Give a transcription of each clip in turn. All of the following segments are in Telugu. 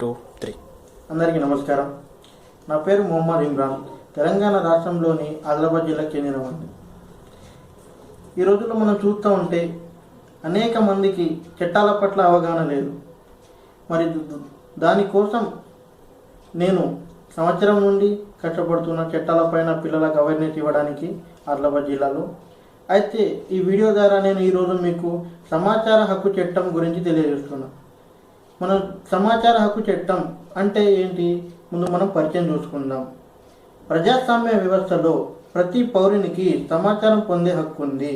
Two three. అందరికీ నమస్కారం. నా పేరు మొహమ్మద్ ఇమ్రాన్. తెలంగాణ రాష్ట్రంలోని ఆదిలాబాద్ జిల్లాకు చెందినవాడిని ఈ రోజుల్లో మనం చూస్తూ ఉంటే అనేక మందికి చట్టాల పట్ల అవగాహన లేదు. మరి దానికోసం నేను సంవత్సరం నుండి కష్టపడుతున్న చట్టాలపైన పిల్లలకు అవేర్నెస్ ఇవ్వడానికి ఆదిలాబాద్ జిల్లాలో. అయితే ఈ వీడియో ద్వారా నేను ఈరోజు మీకు సమాచార హక్కు చట్టం గురించి తెలియజేస్తున్నాను మన సమాచార హక్కు చట్టం అంటే ఏంటి? ముందు మనం పరిచయం చూసుకుందాం. ప్రజాస్వామ్య వ్యవస్థలో ప్రతి పౌరునికి సమాచారం పొందే హక్కు ఉంది.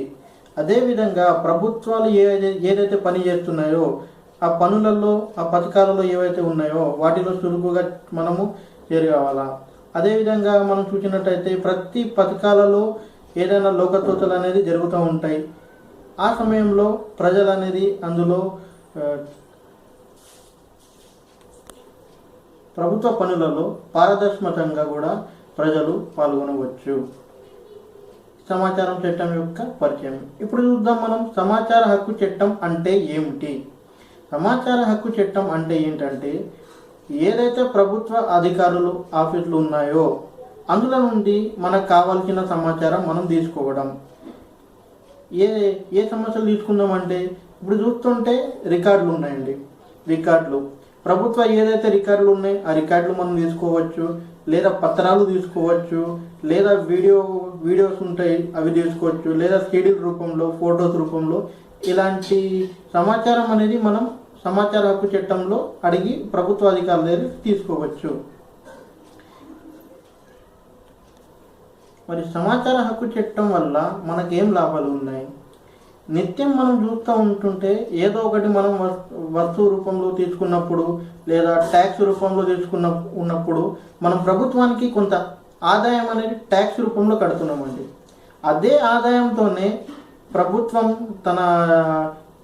అదేవిధంగా ప్రభుత్వాలు ఏదైతే ఏదైతే పని చేస్తున్నాయో ఆ పనులలో ఆ పథకాలలో ఏవైతే ఉన్నాయో వాటిలో చురుకుగా మనము చేరుకోవాలా అదేవిధంగా మనం చూసినట్టయితే ప్రతి పథకాలలో ఏదైనా లోకతోతలు అనేది జరుగుతూ ఉంటాయి. ఆ సమయంలో ప్రజలు అనేది అందులో ఆ, ప్రభుత్వ పనులలో పారదర్శకంగా కూడా ప్రజలు పాల్గొనవచ్చు. సమాచారం చట్టం యొక్క పరిచయం. ఇప్పుడు చూద్దాం మనం సమాచార హక్కు చట్టం అంటే ఏమిటి? సమాచార హక్కు చట్టం అంటే ఏంటంటే ఏదైతే ప్రభుత్వ అధికారులు ఆఫీసులు ఉన్నాయో అందులో నుండి మనకు కావాల్సిన సమాచారం మనం తీసుకోవడం. ఏ ఏ సమస్యలు తీసుకుందామంటే ఇప్పుడు చూస్తుంటే రికార్డులు ఉన్నాయండి. రికార్డులు. ప్రభుత్వ ఏదైతే రికార్డులు ఉన్నాయి ఆ రికార్డులు మనం తీసుకోవచ్చు లేదా పత్రాలు తీసుకోవచ్చు లేదా వీడియో వీడియోస్ ఉంటాయి అవి తీసుకోవచ్చు లేదా సీడీల రూపంలో ఫొటోస్ రూపంలో ఇలాంటి సమాచారం అనేది మనం సమాచార హక్కు చట్టంలో అడిగి ప్రభుత్వ అధికారుల దగ్గర తీసుకోవచ్చు. మరి సమాచార హక్కు చట్టం వల్ల మనకేం లాభాలు ఉన్నాయి? నిత్యం మనం చూస్తూ ఉంటుంటే ఏదో ఒకటి మనం వస్- వస్తువు రూపంలో తీసుకున్నప్పుడు లేదా ట్యాక్స్ రూపంలో తీసుకున్న ఉన్నప్పుడు మనం ప్రభుత్వానికి కొంత ఆదాయం అనేది ట్యాక్స్ రూపంలో కడుతున్నామండి. అదే ఆదాయంతోనే ప్రభుత్వం తన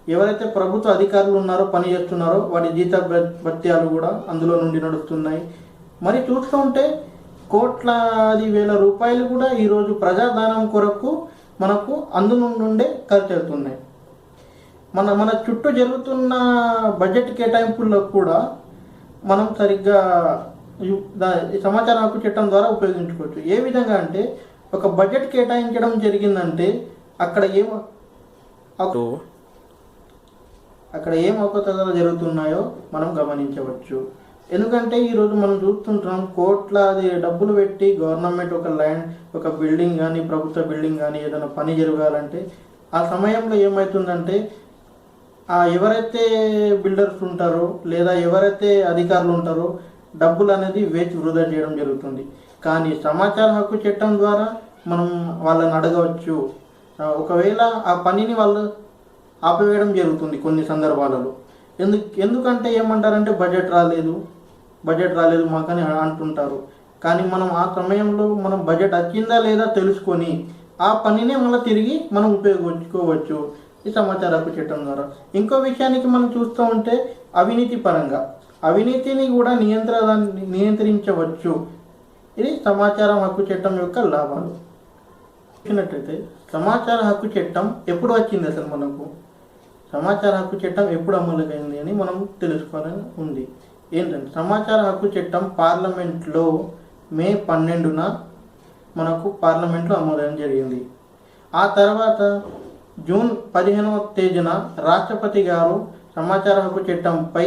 ఎవరైతే ప్రభుత్వ అధికారులు ఉన్నారో పని చేస్తున్నారో వాటి జీత భత్యాలు కూడా అందులో నుండి నడుస్తున్నాయి. మరి చూస్తూ ఉంటే కోట్లాది వేల రూపాయలు కూడా ఈరోజు ప్రజాదానం కొరకు మనకు అందు నుండే ఖర్చు అవుతున్నాయి మన మన చుట్టూ జరుగుతున్న బడ్జెట్ కేటాయింపుల్లో కూడా మనం సరిగ్గా సమాచార హక్కు చట్టం ద్వారా ఉపయోగించుకోవచ్చు. ఏ విధంగా అంటే ఒక బడ్జెట్ కేటాయించడం జరిగిందంటే అక్కడ ఏం అక్కడ ఏం అవకతవకలు జరుగుతున్నాయో మనం గమనించవచ్చు. ఎందుకంటే ఈరోజు మనం చూస్తుంటాం కోట్లాది డబ్బులు పెట్టి గవర్నమెంట్ ఒక ల్యాండ్ ఒక బిల్డింగ్ కానీ ప్రభుత్వ బిల్డింగ్ కానీ ఏదైనా పని జరగాలంటే ఆ సమయంలో ఏమవుతుందంటే ఆ ఎవరైతే బిల్డర్స్ ఉంటారో లేదా ఎవరైతే అధికారులు ఉంటారో డబ్బులు అనేది వేచి వృధా చేయడం జరుగుతుంది. కానీ సమాచార హక్కు చట్టం ద్వారా మనం వాళ్ళని అడగవచ్చు. ఒకవేళ ఆ పనిని వాళ్ళు ఆపివేయడం జరుగుతుంది కొన్ని సందర్భాలలో. ఎందుకు ఎందుకంటే ఏమంటారంటే బడ్జెట్ రాలేదు. బడ్జెట్ రాలేదు మాకని అంటుంటారు. కానీ మనం ఆ సమయంలో మనం బడ్జెట్ వచ్చిందా లేదా తెలుసుకొని ఆ పనినే మళ్ళీ తిరిగి మనం ఉపయోగించుకోవచ్చు. ఈ సమాచార హక్కు చట్టం ద్వారా. ఇంకో విషయానికి మనం చూస్తూ ఉంటే అవినీతి పరంగా. అవినీతిని కూడా నియంత్ర నియంత్రించవచ్చు. ఇది సమాచారం హక్కు చట్టం యొక్క లాభాలు. చూసినట్లయితే సమాచార హక్కు చట్టం ఎప్పుడు వచ్చింది అసలు మనకు? సమాచార హక్కు చట్టం ఎప్పుడు అమలుకైంది అని మనం తెలుసుకోవాలని ఉంది. ఏంటంటే సమాచార హక్కు చట్టం పార్లమెంట్లో మే పన్నెండున మనకు పార్లమెంట్లో ఆమోదం జరిగింది. ఆ తర్వాత జూన్ పదిహేనవ తేదీన రాష్ట్రపతి గారు సమాచార హక్కు చట్టంపై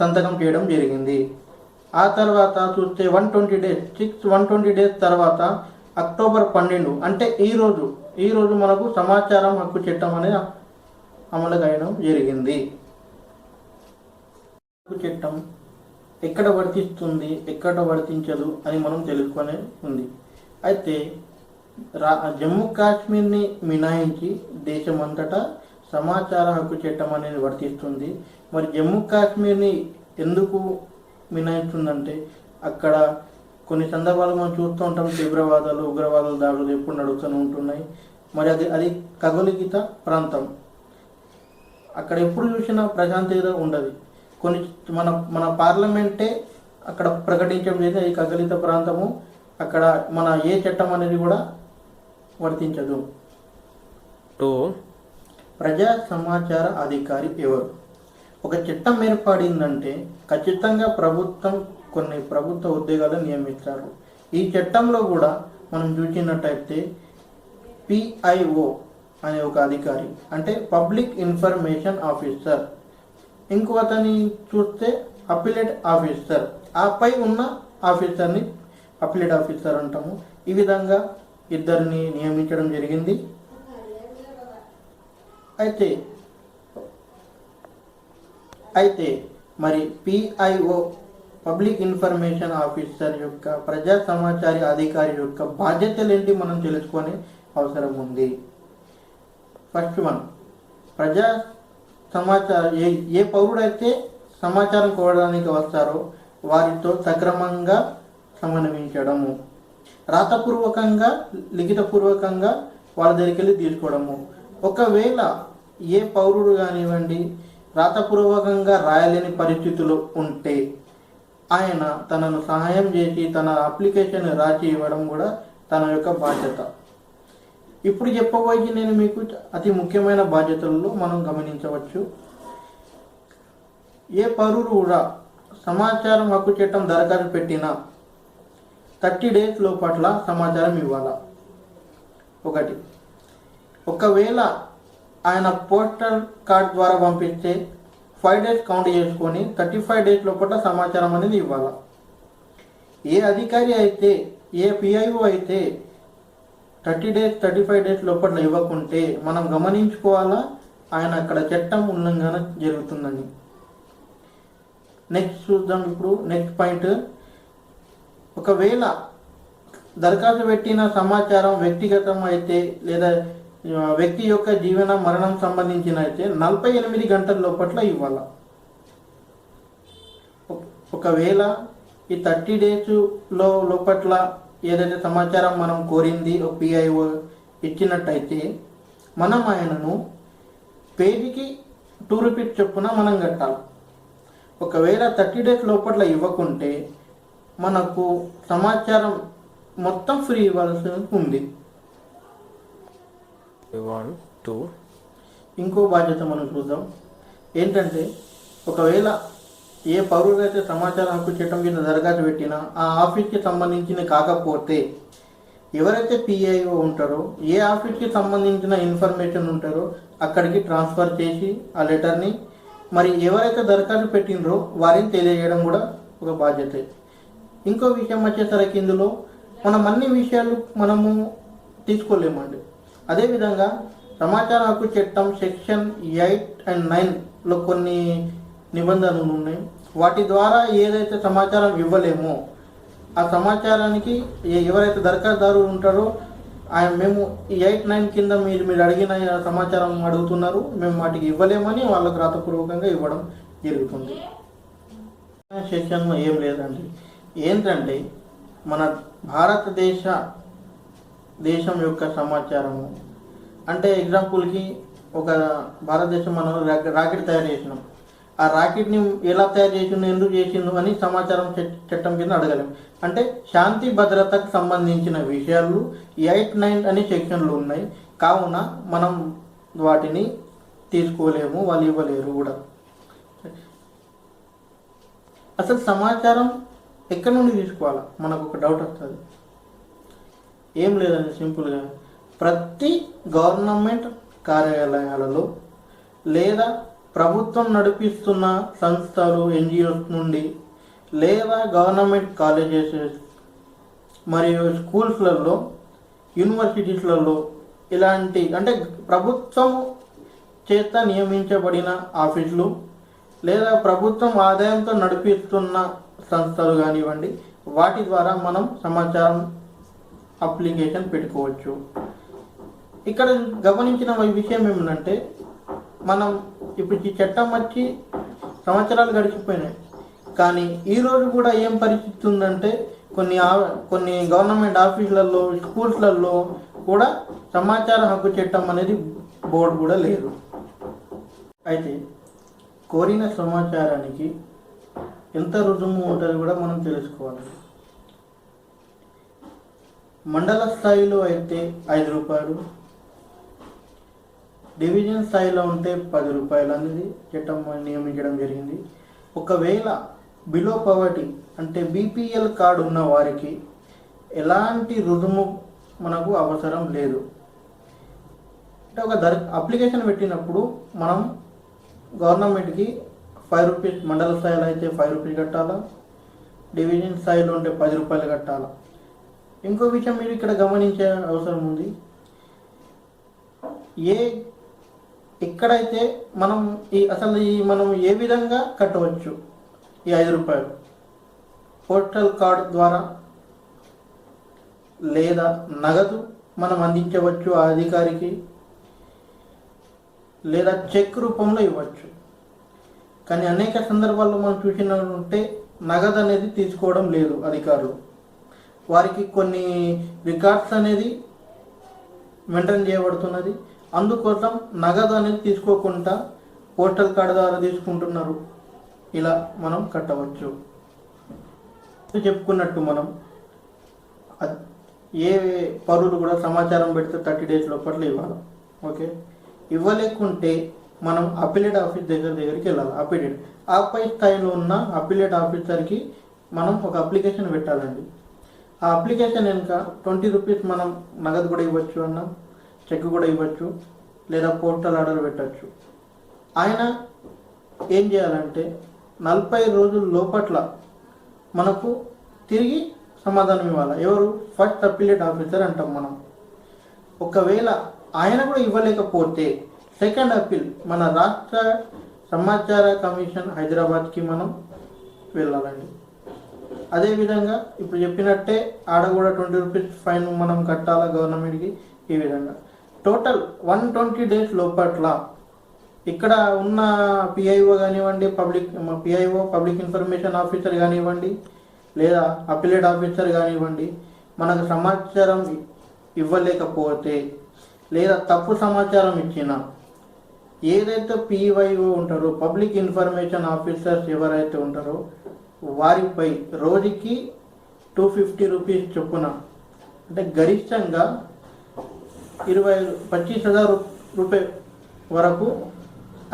సంతకం చేయడం జరిగింది. ఆ తర్వాత చూస్తే one twenty days six one twenty days తర్వాత అక్టోబర్ పన్నెండు అంటే ఈరోజు ఈరోజు మనకు సమాచారం హక్కు చట్టం అనేది అమలు కాయడం జరిగింది. చట్టం ఎక్కడ వర్తిస్తుంది ఎక్కడ వర్తించదు అని మనం తెలుసుకొని ఉంది. అయితే రా జమ్మూ కాశ్మీర్ని మినహాయించి దేశమంతటా సమాచార హక్కు చట్టం అనేది వర్తిస్తుంది. మరి జమ్మూ కాశ్మీర్ని ఎందుకు మినహాయిస్తుందంటే అక్కడ కొన్ని సందర్భాలు మనం చూస్తూ ఉంటాం. తీవ్రవాదాలు ఉగ్రవాదాల దాడులు ఎప్పుడు నడుస్తూనే ఉంటున్నాయి. మరి అది అది ఖగోళిత ప్రాంతం. అక్కడ ఎప్పుడు చూసినా ప్రశాంతత ఉండదు. కొన్ని మన మన పార్లమెంటే అక్కడ ప్రకటించడం జరిగింది ఈ ఖగోళిత ప్రాంతము అక్కడ మన ఏ చట్టం అనేది కూడా వర్తించదు. టూ ప్రజా సమాచార అధికారి ఎవరు? ఒక చట్టం ఏర్పడిందంటే ఖచ్చితంగా ప్రభుత్వం కొన్ని ప్రభుత్వ ఉద్యోగాలు నియమిస్తారు. ఈ చట్టంలో కూడా మనం చూసినట్టయితే పిఐఓ అనే ఒక అధికారి అంటే పబ్లిక్ ఇన్ఫర్మేషన్ ఆఫీసర్ ఇంకో అతని చూస్తే అపిలేట్ ఆఫీసర్. ఆ పై ఉన్న ఆఫీసర్ని అపిలేట్ ఆఫీసర్ అంటాము. ఈ విధంగా ఇద్దరిని నియమించడం జరిగింది. అయితే అయితే మరి పిఐఓ పబ్లిక్ ఇన్ఫర్మేషన్ ఆఫీసర్ యొక్క ప్రజా సమాచార అధికారి యొక్క బాధ్యతలు ఏంటి మనం తెలుసుకొని అవసరం ఉంది. ఫస్ట్ వన్ ప్రజా సమాచారం ఏ ఏ పౌరుడైతే సమాచారం కోవడానికి వస్తారో వారితో సక్రమంగా సమన్వయించడము. రాతపూర్వకంగా లిఖితపూర్వకంగా వాళ్ళ దగ్గరికి వెళ్ళి తీసుకోవడము. ఒకవేళ ఏ పౌరుడు కానివ్వండి రాతపూర్వకంగా రాయలేని పరిస్థితులు ఉంటే ఆయన తనను సహాయం చేసి తన అప్లికేషన్ రాసి ఇవ్వడం కూడా తన యొక్క బాధ్యత. ఇప్పుడు చెప్పబోయి నేను మీకు అతి ముఖ్యమైన బాధ్యతల్లో మనం గమనించవచ్చు. ఏ పౌరుడు కూడా సమాచారం హక్కు చట్టం దరఖాస్తు పెట్టినా థర్టీ డేస్ లోపట్ల సమాచారం ఇవ్వాలా? ఒకటి. ఒకవేళ ఆయన పోస్టల్ కార్డ్ ద్వారా పంపిస్తే ఫైవ్ డేస్ కౌంట్ చేసుకొని థర్టీ ఫైవ్ డేస్ లోపల సమాచారం అనేది ఇవ్వాలా? ఏ అధికారి అయితే ఏ పిఐఓ అయితే thirty days thirty five days లోపల ఇవ్వకుంటే మనం గమనించుకోవాలా? ఆయన అక్కడ చట్టం ఉల్లంఘన జరుగుతుందని. నెక్స్ట్ చూద్దాం ఇప్పుడు నెక్స్ట్ పాయింట్ ఒకవేళ దరఖాస్తు పెట్టిన సమాచారం వ్యక్తిగతం అయితే లేదా వ్యక్తి యొక్క జీవన మరణం సంబంధించిన అయితే నలభై ఎనిమిది గంటల లోపట్ల ఇవ్వాల? ఒకవేళ ఈ థర్టీ డేస్లో లోపట్ల ఏదైతే సమాచారం మనం కోరింది పిఐఓ ఇచ్చినట్టయితే మనం ఆయనను పేజీకి టూ రూపీస్ చొప్పున మనం కట్టాలి. ఒకవేళ థర్టీ డేస్ లోపట్ల ఇవ్వకుంటే మనకు సమాచారం మొత్తం ఫ్రీ ఇవ్వాల్సి ఉంది. Want to ఇంకో బాధ్యత మనం చూద్దాం. ఏంటంటే ఒకవేళ ఏ పౌరులైతే సమాచార హక్కు చట్టం కింద దరఖాస్తు పెట్టినా ఆ ఆఫీస్కి సంబంధించిన కాకపోతే ఎవరైతే పిఐఓ ఉంటారో ఏ ఆఫీస్కి సంబంధించిన ఇన్ఫర్మేషన్ ఉంటారో అక్కడికి ట్రాన్స్ఫర్ చేసి ఆ లెటర్ని మరి ఎవరైతే దరఖాస్తు పెట్టినరో వారిని తెలియజేయడం కూడా ఒక బాధ్యత. ఇంకో విషయం వచ్చేసరికి ఇందులో మనం అన్ని విషయాలు మనము తీసుకోలేమండి. అదేవిధంగా సమాచార హక్కు చట్టం సెక్షన్ ఎయిట్ అండ్ నైన్లో కొన్ని నిబంధనలు ఉన్నాయి. వాటి ద్వారా ఏదైతే సమాచారం ఇవ్వలేమో ఆ సమాచారానికి ఎవరైతే దరఖాస్తుదారు ఉంటారో ఆయన మేము ఈ ఎయిట్ నైన్ కింద మీరు మీరు అడిగిన సమాచారం అడుగుతున్నారు. మేము వాటికి ఇవ్వలేమని వాళ్ళకు రాతపూర్వకంగా ఇవ్వడం జరుగుతుంది. సెక్షన్లో ఏం లేదండి. ఏంటంటే మన భారతదేశ దేశం యొక్క సమాచారము. అంటే ఎగ్జాంపుల్కి ఒక భారతదేశం మనం రాకెట్ తయారు చేసినాం. ఆ రాకెట్ని ఎలా తయారు చేసిండు ఎందుకు చేసిండు అని సమాచారం చట్టం కింద అడగలేం. అంటే శాంతి భద్రతకు సంబంధించిన విషయాలు ఎయిట్ నైన్ అనే సెక్షన్లు ఉన్నాయి. కావున మనం వాటిని తీసుకోలేము వాళ్ళు ఇవ్వలేరు కూడా. అసలు సమాచారం ఎక్కడి నుండి తీసుకోవాలా? మనకు ఒక డౌట్ వస్తుంది. ఏం లేదండి సింపుల్గా. ప్రతి గవర్నమెంట్ కార్యాలయాలలో లేదా ప్రభుత్వం నడిపిస్తున్న సంస్థలు ఎన్జిఓస్ నుండి లేదా గవర్నమెంట్ కాలేజెస్ మరియు స్కూల్స్లలో యూనివర్సిటీస్లలో ఇలాంటి అంటే ప్రభుత్వం చేత నియమించబడిన ఆఫీసులు లేదా ప్రభుత్వం ఆదాయంతో నడిపిస్తున్న సంస్థలు కానివ్వండి వాటి ద్వారా మనం సమాచారం అప్లికేషన్ పెట్టుకోవచ్చు. ఇక్కడ గమనించిన విషయం ఏమిటంటే మనం ఇప్పుడు ఈ చట్టం వచ్చి సంవత్సరాలు గడిచిపోయినాయి. కానీ ఈ రోజు కూడా ఏం పరిస్థితి ఉందంటే కొన్ని ఆ- కొన్ని గవర్నమెంట్ ఆఫీసులలో స్కూల్స్లలో కూడా సమాచార హక్కు చట్టం అనేది బోర్డు కూడా లేదు. అయితే కోరిన సమాచారానికి ఎంత రుజువు ఉంటుంది కూడా మనం తెలుసుకోవాలి. మండల స్థాయిలో అయితే ఐదు రూపాయలు డివిజన్ స్థాయిలో ఉంటే పది రూపాయలు అనేది చట్టం నియమించడం జరిగింది. ఒకవేళ బిలో పవర్టీ అంటే బీపీఎల్ కార్డు ఉన్న వారికి ఎలాంటి రుజుము మనకు అవసరం లేదు. అంటే ఒక దర్ అప్లికేషన్ పెట్టినప్పుడు మనం గవర్నమెంట్కి ఫైవ్ రూపీస్ మండల స్థాయిలో అయితే ఫైవ్ రూపీస్ కట్టాలా? డివిజన్ స్థాయిలో ఉంటే పది రూపాయలు కట్టాలా? ఇంకో విషయం మీరు ఇక్కడ గమనించే అవసరం ఉంది. ఏ ఇక్కడైతే మనం ఈ అసలు ఈ మనం ఏ విధంగా కట్టవచ్చు ఈ ఐదు రూపాయలు? పోస్టల్ కార్డ్ ద్వారా లేదా నగదు మనం అందించవచ్చు ఆ అధికారికి లేదా చెక్ రూపంలో ఇవ్వచ్చు. కానీ అనేక సందర్భాల్లో మనం చూసినట్టుంటే నగదు అనేది తీసుకోవడం లేదు అధికారులు. వారికి కొన్ని రికార్డ్స్ అనేది మెయింటైన్ చేయబడుతున్నది. అందుకోసం నగదు అనేది తీసుకోకుండా పోస్టల్ కార్డు ద్వారా తీసుకుంటున్నారు. ఇలా మనం కట్టవచ్చు. చెప్పుకున్నట్టు మనం ఏ పరులు కూడా సమాచారం పెడితే థర్టీ డేస్ లోపల ఇవ్వాలి. ఓకే? ఇవ్వలేకుంటే మనం అపిలేట్ ఆఫీస్ దగ్గర దగ్గరికి వెళ్ళాలి. అపిలేట్. ఆ పై స్థాయిలో ఉన్న అపిలేట్ ఆఫీసర్కి మనం ఒక అప్లికేషన్ పెట్టాలండి. ఆ అప్లికేషన్ వెనుక ట్వంటీ రూపీస్ మనం నగదు కూడా ఇవ్వచ్చు అన్న? చెక్ కూడా ఇవ్వచ్చు లేదా పోర్టల్ ఆర్డర్ పెట్టచ్చు. ఆయన ఏం చేయాలంటే నలభై రోజుల లోపట్ల మనకు తిరిగి సమాధానం ఇవ్వాలి. ఎవరు? ఫస్ట్ అపిలేట్ ఆఫీసర్ అంటాం మనం. ఒకవేళ ఆయన కూడా ఇవ్వలేకపోతే సెకండ్ అప్పీల్ మన రాష్ట్ర సమాచార కమిషన్ హైదరాబాద్కి మనం వెళ్ళాలండి. అదేవిధంగా ఇప్పుడు చెప్పినట్టే ఆడ కూడా ట్వంటీ రూపీస్ ఫైన్ మనం కట్టాలా గవర్నమెంట్కి? ఈ విధంగా. టోటల్ వన్ ట్వంటీ డేస్ లోపట్ల ఇక్కడ ఉన్న పిఐఓ కానివ్వండి public PIO public information officer కానివ్వండి లేదా అపిలేట్ ఆఫీసర్ కానివ్వండి మనకు సమాచారం ఇవ్వలేకపోతే లేదా తప్పు సమాచారం ఇచ్చిన ఏదైతే పివైఓ ఉంటారో పబ్లిక్ ఇన్ఫర్మేషన్ ఆఫీసర్స్ ఎవరైతే ఉంటారో వారిపై రోజుకి టూ ఫిఫ్టీ రూపీస్ చొప్పున అంటే గరిష్టంగా ఇరవై పచ్చీస్ హజార్ రూపాయ వరకు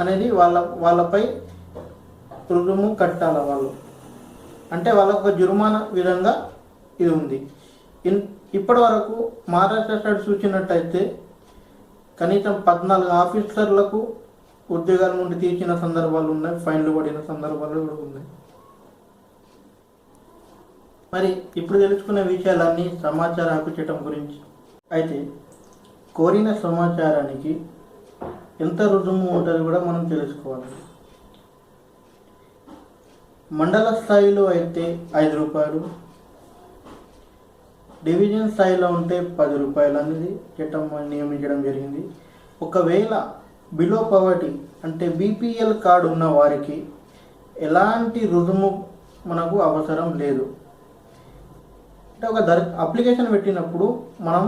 అనేది వాళ్ళ వాళ్ళపై రుజుము కట్టాల వాళ్ళు. అంటే వాళ్ళకు ఒక జుర్మానా విధంగా ఇది ఉంది. ఇన్ ఇప్పటి వరకు మహారాష్ట్ర స్టేట్ చూసినట్టయితే కనీసం పద్నాలుగు ఆఫీసర్లకు ఉద్యోగాల నుండి తీర్చిన సందర్భాలు ఉన్నాయి ఫైన్లు పడిన సందర్భాలు కూడా ఉన్నాయి. మరి ఇప్పుడు తెలుసుకునే విషయాలన్నీ సమాచార హక్కు చట్టం గురించి. అయితే కోరిన సమాచారానికి ఎంత రుజువు ఉంటుంది కూడా మనం తెలుసుకోవాలి. మండల స్థాయిలో అయితే ఐదు రూపాయలు డివిజన్ స్థాయిలో ఉంటే పది రూపాయలు అనేది చట్టం నియమించడం జరిగింది. ఒకవేళ బిలో పవర్టీ అంటే బీపీఎల్ కార్డు ఉన్న వారికి ఎలాంటి రుజుము మనకు అవసరం లేదు. అంటే ఒక దర అప్లికేషన్ పెట్టినప్పుడు మనం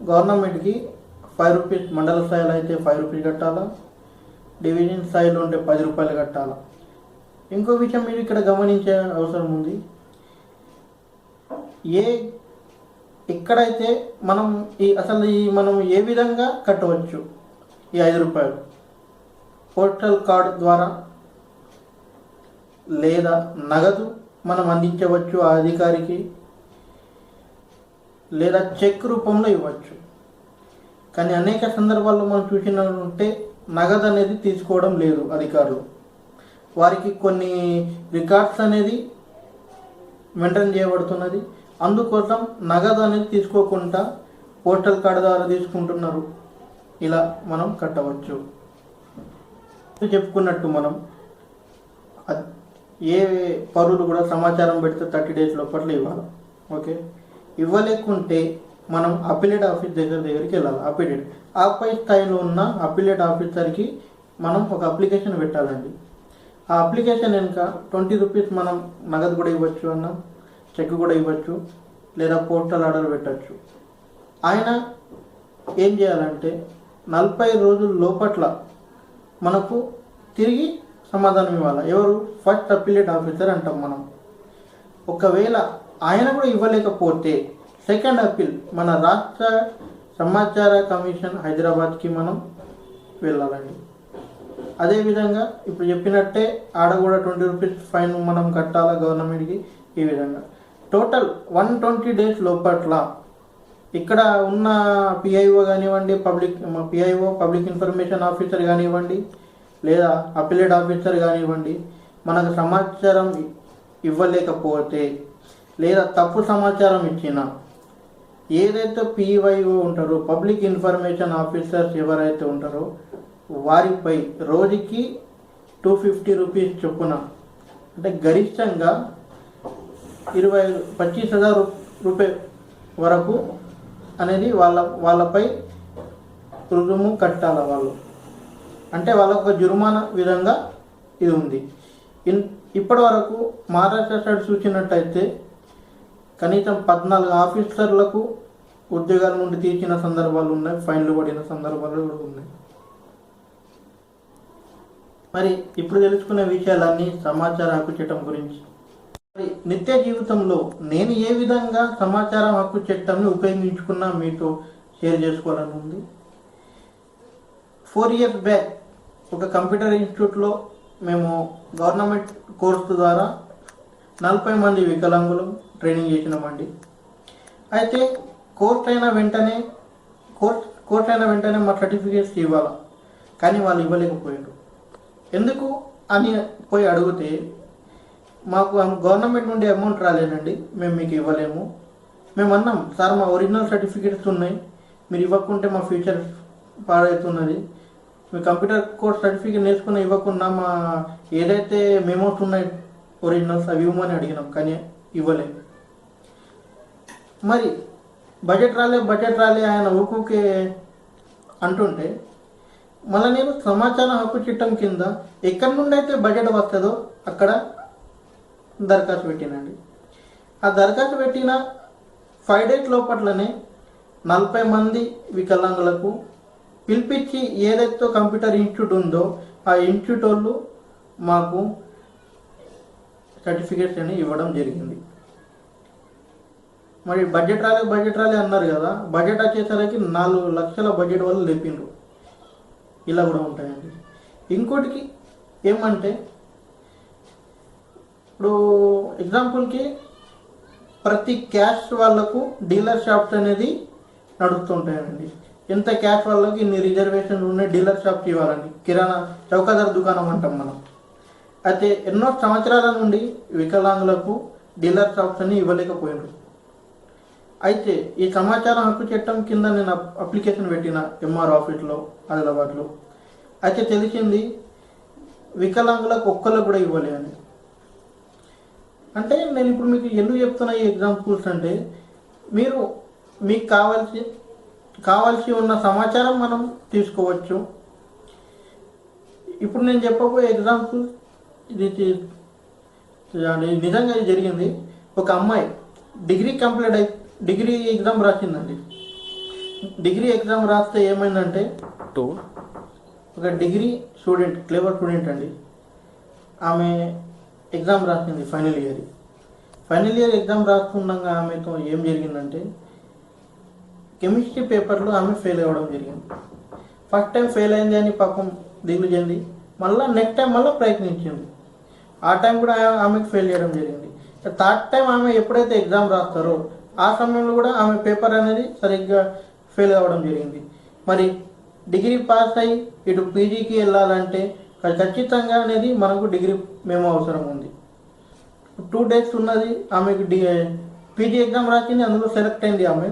గవర్నమెంట్కి ఫైవ్ రూపీస్ మండల స్థాయిలో అయితే ఫైవ్ రూపీస్ కట్టాలా? డివిజన్ స్థాయిలో ఉంటే పది రూపాయలు కట్టాలా? ఇంకో విషయం మీరు ఇక్కడ గమనించే అవసరం ఉంది. ఏ ఎక్కడైతే మనం ఈ అసలు ఈ మనం ఏ విధంగా కట్టవచ్చు ఈ ఐదు రూపాయలు? పోస్టల్ కార్డ్ ద్వారా లేదా నగదు మనం అందించవచ్చు ఆ అధికారికి లేదా చెక్ రూపంలో ఇవ్వచ్చు. కానీ అనేక సందర్భాల్లో మనం చూసినట్టుంటే నగదు అనేది తీసుకోవడం లేదు అధికారులు. వారికి కొన్ని రికార్డ్స్ అనేది మెయింటైన్ చేయబడుతున్నది. అందుకోసం నగదు అనేది తీసుకోకుండా పోస్టల్ కార్డు ద్వారా తీసుకుంటున్నారు. ఇలా మనం కట్టవచ్చు. చెప్పుకున్నట్టు మనం ఏ పరులు కూడా సమాచారం పెడితే థర్టీ డేస్ లోపల ఇవ్వాలి. ఓకే? ఇవ్వలేకుంటే మనం అపిలేట్ ఆఫీస్ దగ్గర దగ్గరికి వెళ్ళాలి. అపిలేట్. ఆ పై స్థాయిలో ఉన్న అపిలేట్ ఆఫీసర్కి మనం ఒక అప్లికేషన్ పెట్టాలండి. ఆ అప్లికేషన్ వెనుక ట్వంటీ రూపీస్ మనం నగదు కూడా ఇవ్వచ్చు అన్న చెక్ కూడా ఇవ్వచ్చు లేదా పోస్టల్ ఆర్డర్ పెట్టచ్చు. ఆయన ఏం చేయాలంటే నలభై రోజుల లోపట్ల మనకు తిరిగి సమాధానం ఇవ్వాలి. ఎవరు? ఫస్ట్ అపిలేట్ ఆఫీసర్ అంటాం మనం. ఒకవేళ ఆయన కూడా ఇవ్వలేకపోతే సెకండ్ అప్పీల్ మన రాష్ట్ర సమాచార కమిషన్ హైదరాబాద్కి మనం వెళ్ళాలండి. అదేవిధంగా ఇప్పుడు చెప్పినట్టే ఆడ కూడా ట్వంటీ రూపీస్ ఫైన్ మనం కట్టాలా గవర్నమెంట్కి? ఈ విధంగా. టోటల్ వన్ ట్వంటీ డేస్ లోపట్ల ఇక్కడ ఉన్న పిఐఓ కానివ్వండి public PIO public information officer కానివ్వండి లేదా అపిలేట్ ఆఫీసర్ కానివ్వండి మనకు సమాచారం ఇవ్వలేకపోతే లేదా తప్పు సమాచారం ఇచ్చినా ఏదైతే పివైఓ ఉంటారో పబ్లిక్ ఇన్ఫర్మేషన్ ఆఫీసర్స్ ఎవరైతే ఉంటారో వారిపై రోజుకి టూ ఫిఫ్టీ రూపీస్ చొప్పున అంటే గరిష్టంగా ఇరవై పచ్చీస్ హజార్ రూపాయ వరకు అనేది వాళ్ళ వాళ్ళపై రుజుము కట్టాల వాళ్ళు. అంటే వాళ్ళకు ఒక జుర్మానా విధంగా ఇది ఉంది. ఇన్ ఇప్పటి వరకు మహారాష్ట్ర సైడ్ చూసినట్టయితే కనీసం పద్నాలుగు ఆఫీసర్లకు ఉద్యోగాల నుండి తీర్చిన సందర్భాలు ఉన్నాయి ఫైన్లు పడిన సందర్భాలు కూడా ఉన్నాయి. మరి ఇప్పుడు తెలుసుకున్న విషయాలన్నీ సమాచార హక్కు చట్టం గురించి. మరి నిత్య జీవితంలో నేను ఏ విధంగా సమాచారం హక్కు చట్టంని ఉపయోగించుకున్నా మీతో షేర్ చేసుకోవాలని ఉంది. ఫోర్ ఇయర్స్ బ్యాక్ ఒక కంప్యూటర్ ఇన్స్టిట్యూట్లో మేము గవర్నమెంట్ కోర్సు ద్వారా నలభై మంది వికలాంగులు ట్రైనింగ్ చేసినామండి. అయితే కోర్ట్ అయిన వెంటనే కోర్ట్ కోర్ట్ అయిన వెంటనే మా సర్టిఫికేట్స్ ఇవ్వాలి? కానీ వాళ్ళు ఇవ్వలేకపోయారు ఎందుకు అని పోయి అడిగితే మాకు గవర్నమెంట్ నుండి అమౌంట్ రాలేదండి మేము మీకు ఇవ్వలేము. మేము అన్నాం సార్ మా ఒరిజినల్ సర్టిఫికేట్స్ ఉన్నాయి మీరు ఇవ్వకుంటే మా ఫ్యూచర్ పాడవుతున్నది. మీ కంప్యూటర్ కోర్స్ సర్టిఫికేట్ నేర్చుకున్న ఇవ్వకుండా మా ఏదైతే మెమోస్ ఉన్నాయి ఒరిజినల్స్ అవి ఇవ్వమని అడిగినాం కానీ ఇవ్వలేదు. మరి బడ్జెట్ రాలే బడ్జెట్ రాలే ఆయన ఊకుకే అంటుంటే మళ్ళీ నేను సమాచార హక్కు చట్టం కింద ఎక్కడి నుండి అయితే బడ్జెట్ వస్తుందో అక్కడ దరఖాస్తు పెట్టినండి. ఆ దరఖాస్తు పెట్టిన ఫైవ్ డేస్ లోపట్లనే నలభై మంది వికలాంగులకు పిలిపించి ఏదైతే కంప్యూటర్ ఇన్స్టిట్యూట్ ఉందో ఆ ఇన్స్టిట్యూట్ వాళ్ళు మాకు సర్టిఫికేట్స్ అని ఇవ్వడం జరిగింది. మరి బడ్జెట్ రాలే బడ్జెట్ రాలే అన్నారు కదా. బడ్జెట్ వచ్చేసరికి నాలుగు లక్షల బడ్జెట్ వల్ల లేపిండ్రు ఇలా కూడా ఉంటాయండి. ఇంకోటికి ఏమంటే ఇప్పుడు ఎగ్జాంపుల్కి ప్రతి క్యాష్ వాళ్ళకు డీలర్ షాప్స్ అనేది నడుస్తుంటాయండి ఎంత క్యాష్ వాళ్ళకి ఇన్ని రిజర్వేషన్లు ఉన్నాయి డీలర్ షాప్ ఇవ్వాలండి. కిరాణా చౌకధర దుకాణం అంటాం మనం. అయితే ఎన్నో సంవత్సరాల నుండి వికలాంగులకు డీలర్ షాప్స్ అని ఇవ్వలేకపోయినారు. అయితే ఈ సమాచారం హక్కు చట్టం కింద నేను అప్లికేషన్ పెట్టిన ఎంఆర్ ఆఫీస్లో ఆదిలాబాద్లో అయితే తెలిసింది వికలాంగులకు ఒక్కళ్ళకు కూడా ఇవ్వలే అని అంటే నేను ఇప్పుడు మీకు ఎందుకు చెప్తున్నా ఈ ఎగ్జాంపుల్స్ అంటే మీరు మీకు కావాల్సి కావాల్సి ఉన్న సమాచారం మనం తీసుకోవచ్చు ఇప్పుడు నేను చెప్పబోయే ఎగ్జాంపుల్ ఇది ఇది నిజంగా జరిగింది ఒక అమ్మాయి డిగ్రీ కంప్లీట్ అయి డిగ్రీ ఎగ్జామ్ రాసిందండి. డిగ్రీ ఎగ్జామ్ రాస్తే ఏమైందంటే టూ. ఒక డిగ్రీ స్టూడెంట్ క్లేవర్ స్టూడెంట్ అండి. ఆమె ఎగ్జామ్ రాసింది final year. Final year exam రాస్తుండగా ఆమెతో ఏం జరిగిందంటే కెమిస్ట్రీ పేపర్లో ఆమె ఫెయిల్ అవ్వడం జరిగింది. ఫస్ట్ టైం ఫెయిల్ అయింది అని పాపం దిగులు చెంది మళ్ళీ నెక్స్ట్ టైం మళ్ళీ ప్రయత్నించింది. ఆ టైం కూడా ఆమెకు ఫెయిల్ చేయడం జరిగింది. థర్డ్ టైం ఆమె ఎప్పుడైతే ఎగ్జామ్ రాస్తారో ఆ సమయంలో కూడా ఆమె పేపర్ అనేది సరిగ్గా ఫెయిల్ అవ్వడం జరిగింది. మరి డిగ్రీ పాస్ అయ్యి ఇటు పీజీకి వెళ్ళాలంటే ఖచ్చితంగా అనేది మనకు డిగ్రీ మేము అవసరం ఉంది. టూ డేస్ ఉన్నది ఆమెకు డి పీజీ ఎగ్జామ్ రాసింది అందులో సెలెక్ట్ అయింది ఆమె.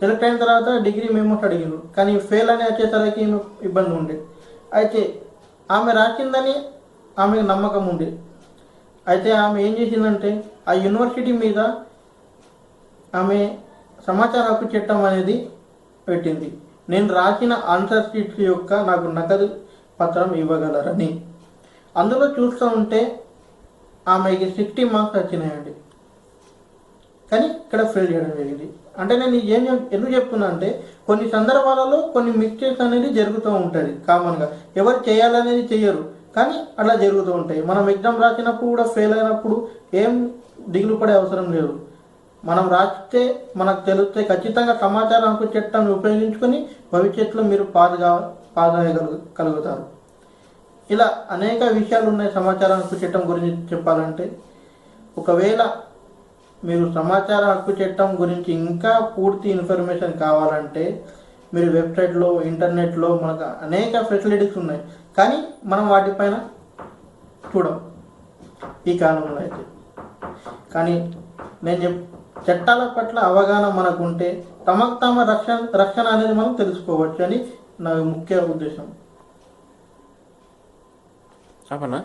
సెలెక్ట్ అయిన తర్వాత డిగ్రీ మేము అడిగారు కానీ ఫెయిల్ అని వచ్చేసరికి ఇబ్బంది ఉండే. అయితే ఆమె రాసిందని ఆమెకు నమ్మకం ఉండే. అయితే ఆమె ఏం చేసిందంటే ఆ యూనివర్సిటీ మీద ఆమె సమాచార హక్కు చట్టం అనేది పెట్టింది. నేను రాసిన ఆన్సర్ షీట్ యొక్క నాకు నగదు పత్రం ఇవ్వగలరని. అందులో చూస్తూ ఉంటే ఆమెకి సిక్స్టీ మార్క్స్ వచ్చినాయండి. కానీ ఇక్కడ ఫెయిల్ చేయడం జరిగింది. అంటే నేను ఏం ఎందుకు చెప్తున్నా అంటే కొన్ని సందర్భాలలో కొన్ని మిస్టేక్స్ అనేది జరుగుతూ ఉంటుంది కామన్గా ఎవరు చేయాలనేది చెయ్యరు. కానీ అలా జరుగుతూ ఉంటాయి. మనం ఎగ్జామ్ రాసినప్పుడు కూడా ఫెయిల్ అయినప్పుడు ఏం దిగులు పడే అవసరం లేదు. మనం రాస్తే మనకు తెలిస్తే ఖచ్చితంగా సమాచారం హక్కు చట్టాన్ని ఉపయోగించుకొని భవిష్యత్తులో మీరు పాదుగా కావ కలుగుతారు. ఇలా అనేక విషయాలు ఉన్నాయి సమాచార హక్కు చట్టం గురించి చెప్పాలంటే. ఒకవేళ మీరు సమాచార హక్కు చట్టం గురించి ఇంకా పూర్తి ఇన్ఫర్మేషన్ కావాలంటే మీరు వెబ్సైట్లో ఇంటర్నెట్లో మనకు అనేక ఫెసిలిటీస్ ఉన్నాయి. కానీ మనం వాటిపైన చూడం. ఈ కాలంలో అయితే. కానీ నేను చెప్ చట్టాల పట్ల అవగాహన మనకు ఉంటే తమకు తమ రక్షణ రక్షణ అనేది మనం తెలుసుకోవచ్చు అని నా ముఖ్య ఉద్దేశం. చెప్పనా?